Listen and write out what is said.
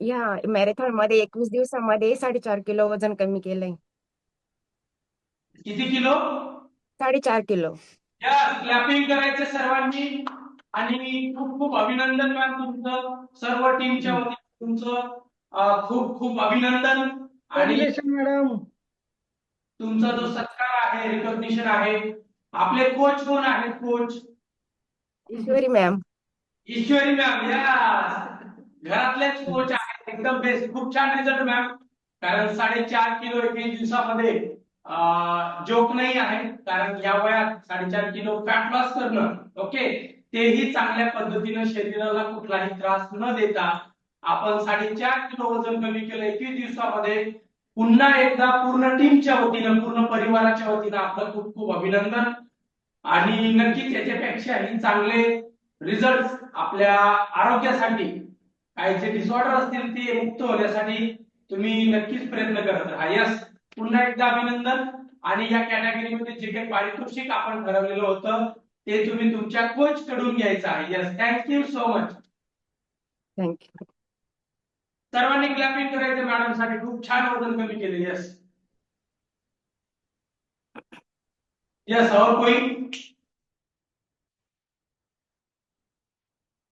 या मॅरेथॉनमध्ये एकवीस दिवसामध्ये साडेचार किलो वजन कमी केलंय. किती किलो? साडेचार किलो. या क्लॅपिंग करायचं सर्वांनी आणि खूप खूप अभिनंदन मॅम तुमचं. सर्व टीमच्या वतीने तुमचं अं, खूप खूप अभिनंदन आणि मॅडम तुमचा जो सत्कार आहे रिकॉग्निशन आहे आपले कोच कोण आहेत coach Ishwari ma'am Ishwari ma'am या घरातलेच कोच आहेत एकदम बेस्ट खूप छान रिझल्ट मॅम कारण साडेचार किलो एक दिवसामध्ये जोक नाही आहे. कारण या वयात साडेचार किलो फॅट लॉस करणं ओके तेही चांगल्या पद्धतीनं शरीराला कुठलाही त्रास न देता आपण साडेचार किलो वजन कमी केलं एकवीस दिवसामध्ये पुन्हा एकदा पूर्ण टीमच्या वतीनं पूर्ण परिवाराच्या वतीनं आपलं खूप खूप अभिनंदन. आणि नक्कीच याच्यापेक्षाही चांगले रिझल्ट आपल्या आरोग्यासाठी काही जे डिसऑर्डर असतील ते मुक्त होण्यासाठी तुम्ही नक्कीच प्रयत्न करत राहा. यस पुन्हा एकदा अभिनंदन. आणि या कॅटेगरीमध्ये जे काही पारितोषिक आपण ठरवलेलं होतं ते तुम्ही तुमच्या कोच कडून घ्यायचं आहे. Yes thank you so much thank you सर्वांनी क्लॅपिंग करायचं मॅडमसाठी खूप छान वजन कमी केले. यस यस और कोई?